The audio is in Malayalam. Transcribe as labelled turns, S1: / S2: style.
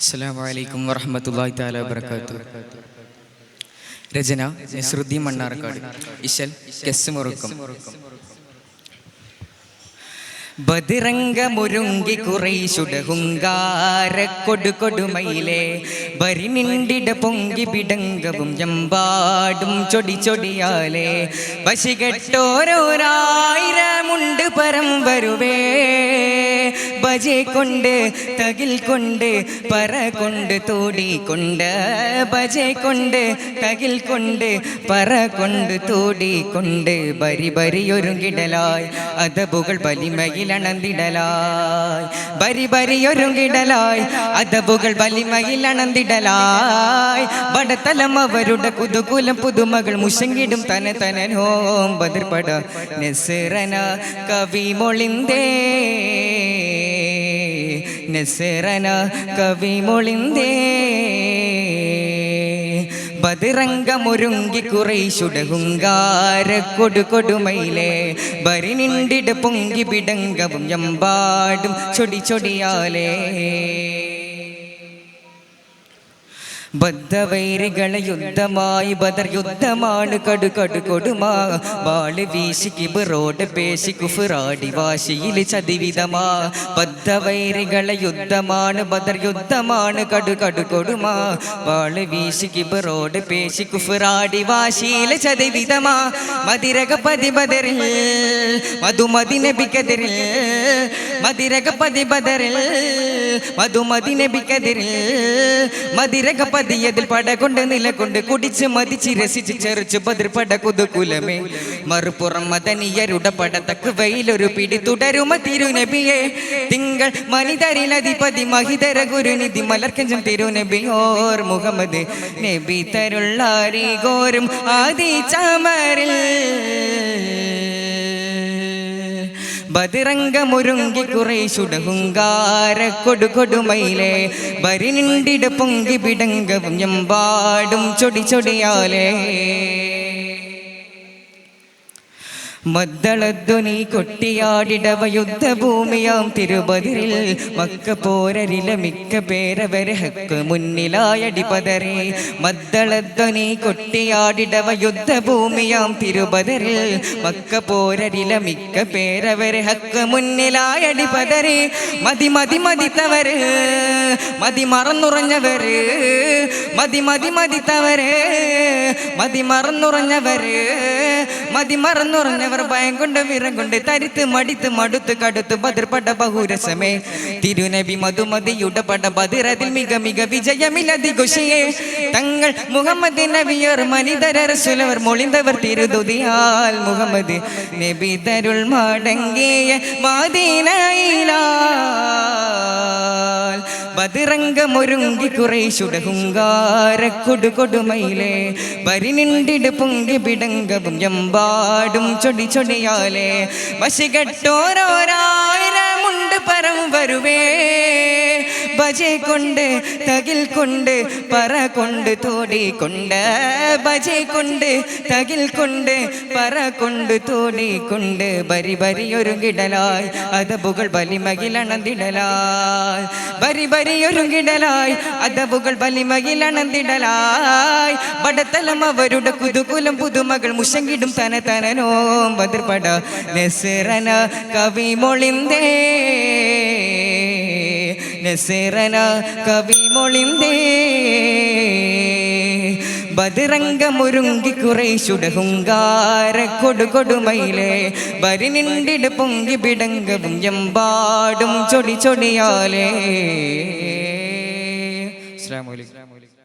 S1: അസ്സാം വലൈക്കും വറഹമത്തല്ലാഹി താല വബർക്കാത്തു രചന നസ്രുദ്ദീൻ മണ്ണാർക്കാട്. ഇശൽ കെസ് മുറുക്കും. ബദിറങ്ക മുരുങ്കി കുറൈശുട ഹുങ്കാര കൊടു കൊടുമയിലെ ബരിനിണ്ടിട പൊങ്കി പിടങ്കവും എമ്പാടും ചൊടി ചൊടിയാലേ. വശികെട്ടോരോരായിരമുണ്ട് പരം വരുവേ ബജെ കൊണ്ട് തകിൽ കൊണ്ട് പറ കൊണ്ട് തോടി കൊണ്ട്. ബജെ കൊണ്ട് തകിൽ കൊണ്ട് പറ കൊണ്ട് തോടി കൊണ്ട്. ബരി ബരിയൊരുങ്ങിടലായി അതബുകൾ ബലിമയിലണന്തിടലായി ബരി ബരിയൊരുങ്ങിടലായി അതബുകൾ ബലിമയിലണന്തിടലായി വടത്തലം അവരുടെ കുതുകുലം പുതുമകൾ മുശങ്കിടും തന തനനോം ബതിർപട നെസിറന കവി മൊളിന്തേ നെസറന കവി മൊളിന്ദേ ബദിറങ്ക മുരുങ്കി കുറൈശുട ഹുങ്കാര കൊടു കൊടുമയിലേ. ബരിനിണ്ടിട പൊങ്കി പിടങ്കവും എമ്പാടും ചൊടി ചൊടിയാലേ. ബദ്ധവൈരികളെ യുദ്ധമായി ബദർ യുദ്ധമാണ് കടു കടു കൊടുമാ. വാൾ വീശി റോഡ് പേശി കുഫുറാടി വാശിയിൽ ചതിവിധമാ. ബദ്ധവൈരികളെ യുദ്ധമാണ് ബദർ യുദ്ധമാണ് കടു കടു കൊടുമാ. വാൾ വീശി റോഡ് പേശി കുഫുറാടി വാശിയിൽ ചതിവിധമാ. മതിരക പതി ബദറിൽ മധുമതി നബിക്കെതിരിൽ മതിരക പതി ബദറിൽ മധുമതി നബിക്കെതിരിൽ മതിരക പതിയതിൽ പടകൊണ്ട് നിലകൊണ്ട് കുടിച്ച് മതിച്ച് രസിച്ച് ചെറിച്ച് ബതിർപട കുതുകുലമേ. മറുപുറം മദനിയരുടെ പടത്തക്ക് വെയിലൊരു പിടി തുടരുമ തിരുനബിയെ. തിങ്കൾ മനിതരിലധിപതി മഹിതര ഗുരുനിധി മലർക്കഞ്ചം തിരുനബിയോർ മുഹമ്മദ്. നബി തരുള്ളാരി ഗോരും ആദി ചമരിൽ. മുരുങ്കി കുറേശുട ഹുങ്കാര കൊടു കൊടുമയിലെ ബരിനിണ്ടിട പൊങ്കി പിടങ്കവും ഞമ്പാടും ചൊടി ചൊടിയാലേ. മദ്ദളധ്വനി കൊട്ടിയാടിടവ യുദ്ധഭൂമിയാം തിരുപതിരിൽ. മക്ക പോരരില മിക്ക പേരവരെ ഹക്ക് മുന്നിലായടി പതരെ മദ്ദളധ്വനി കൊട്ടിയാടിടവ യുദ്ധഭൂമിയാം തിരുപതിരിൽ. മക്ക പോരരില മിക്ക പേരവരെ ഹക്ക് മുന്നിലായടി പതരെ മതി മതി മതിത്തവര് മതി മറന്നുറഞ്ഞവര് മതി മതി മതിത്തവര് മതി മറന്നുറഞ്ഞവര്. മതി മറന്നുറഞ്ഞവർ ഭയം കൊണ്ട് വിറം കൊണ്ട് തരിത്ത് മടിത്ത് മടുത്ത് കടുത്ത് ബതിർപട ബഹുരസമേ. തിരുനബി മധുമതിയുടെ പട ബദിറതിൽ മിക മിക വിജയമില്ലതി ഖുഷിയെ തങ്ങൾ മുഹമ്മദ് നബിയർ മനിതരസുലവർ മൊളിന്തവർ തിരുതുതിയാൽ മുഹമ്മദ് നബി തരുൾ മടങ്ങിയ മാതീനയിലാൽ ബദിറങ്ക കുറേശുടെ ഹുങ്കാരക്കൊടു കൊടുമയിലേ വരിനിണ്ടിട് പൊങ്കി പിടങ്കവും എമ്പാടും ചൊടി ചൊടിയാലേ വശികെട്ടോരോരായിരമുണ്ട് പരം വരുവേ. ബജെ കൊണ്ട് തകിൽ കൊണ്ട് പറ കൊണ്ട് തോടി കൊണ്ട്. ബജെ കൊണ്ട് തകിൽ കൊണ്ട് പറ കൊണ്ട് തോടി കൊണ്ട്. ബരി ബരി ഒരുങ്ങിടലായി അതബുകൾ ബലിമകിലണന്തിടലായി ബരി ബരി ഒരുങ്ങിടലായി അതബുകൾ ബലിമകിലണന്തിടലായി പടത്തലം അവരുടെ കുതുകുലം പുതുമകൾ മുശങ്കിടും തന തനനോ. ബതിർപട നെസറന കവി മൊളിന്തേ നെസറന കവി മൊളിന്തേ ബദിറങ്ക മുരുങ്കി കുറേശുട ഹുങ്കാര കൊടുമയിലെ ബരിനിണ്ടിട പൊങ്കി പിടങ്കവും എമ്പാടും ചൊടി ചൊടിയാലേ. അസ്സലാമു അലൈക്കും